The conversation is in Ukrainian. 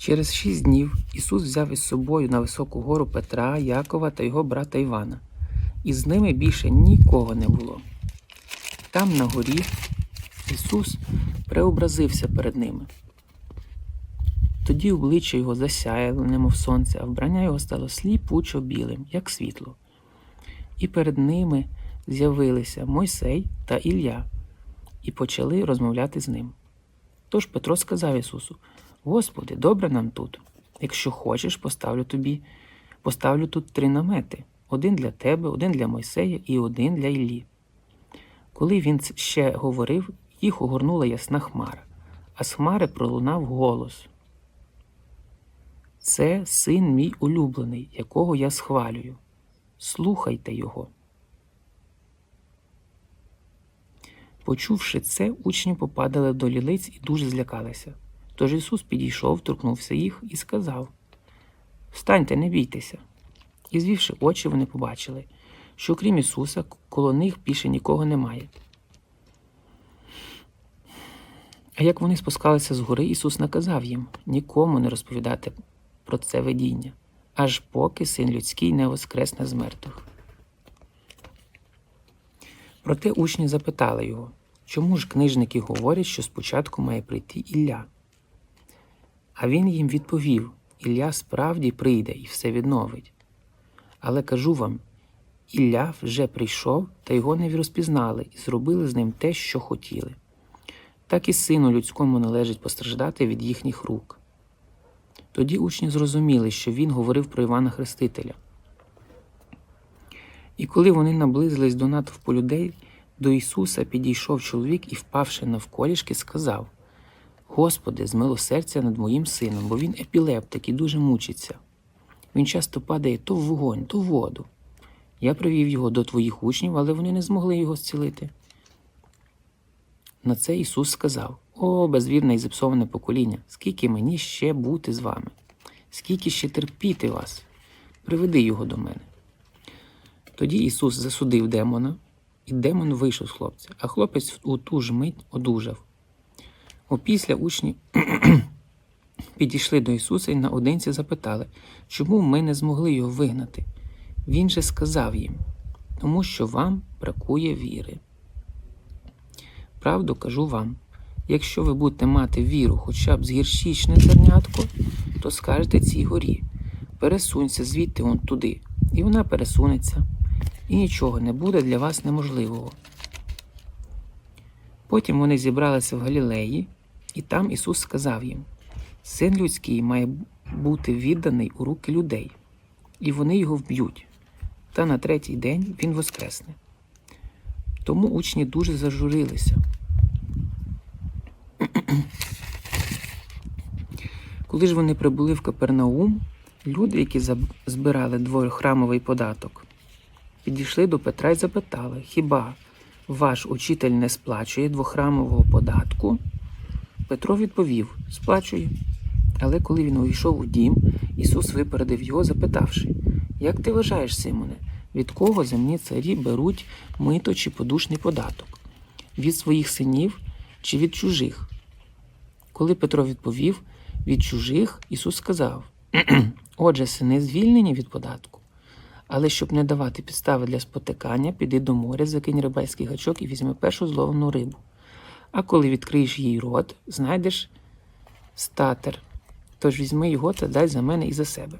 Через шість днів Ісус взяв із собою на високу гору Петра, Якова та його брата Івана, і з ними більше нікого не було. Там на горі Ісус преобразився перед ними. Тоді обличчя його засяяло, немов сонце, а вбрання його стало сліпучо білим, як світло. І перед ними з'явилися Мойсей та Ілля, і почали розмовляти з ним. Тож Петро сказав Ісусу: Господи, добре нам тут. Якщо хочеш, поставлю тобі, поставлю тут три намети: один для тебе, один для Мойсея і один для Іллі. Коли він ще говорив, їх огорнула ясна хмара, а з хмари пролунав голос. Це син мій улюблений, якого я схвалюю. Слухайте його. Почувши це, учні попадали до лілиць і дуже злякалися. Тож Ісус підійшов, торкнувся їх і сказав: Встаньте, не бійтеся. І звівши очі, вони побачили, що крім Ісуса, коло них більше нікого немає. А як вони спускалися з гори, Ісус наказав їм нікому не розповідати про це видіння, аж поки син людський не воскресне з мертвих. Проте учні запитали його, чому ж книжники говорять, що спочатку має прийти Ілля? А він їм відповів: Ілля справді прийде і все відновить. Але кажу вам, Ілля вже прийшов, та його не розпізнали і зробили з ним те, що хотіли. Так і сину людському належить постраждати від їхніх рук. Тоді учні зрозуміли, що він говорив про Івана Хрестителя. І коли вони наблизились до натовпу людей, до Ісуса підійшов чоловік і, впавши навколішки, сказав: Господи, змилосердя над моїм сином, бо він епілептик і дуже мучиться. Він часто падає то в вогонь, то в воду. Я привів його до твоїх учнів, але вони не змогли його зцілити. На це Ісус сказав: О, безвірне і зіпсоване покоління, скільки мені ще бути з вами, скільки ще терпіти вас, приведи його до мене. Тоді Ісус засудив демона, і демон вийшов з хлопця, а хлопець у ту ж мить одужав. Опісля учні підійшли до Ісуса і наодинці запитали, чому ми не змогли його вигнати. Він же сказав їм, тому що вам бракує віри. Правду кажу вам, якщо ви будете мати віру хоча б з гіршічне зернятко, то скажете цій горі, пересунься звідти он туди, і вона пересунеться, і нічого не буде для вас неможливого. Потім вони зібралися в Галілеї, і там Ісус сказав їм: Син людський має бути відданий у руки людей, і вони його вб'ють. Та на третій день він воскресне. Тому учні дуже зажурилися. Коли ж вони прибули в Капернаум, люди, які збирали дворохрамовий податок, підійшли до Петра і запитали: Хіба ваш учитель не сплачує двохрамового податку? Петро відповів: Сплачує. Але коли він увійшов у дім, Ісус випередив його, запитавши: Як ти вважаєш, Симоне, від кого земні царі беруть мито чи подушний податок? Від своїх синів чи від чужих? Коли Петро відповів від чужих, Ісус сказав: Отже, сини звільнені від податку. Але щоб не давати підстави для спотикання, піди до моря, закинь рибальський гачок і візьми першу зловлену рибу. А коли відкриєш їй рот, знайдеш статер. Тож візьми його та дай за мене і за себе.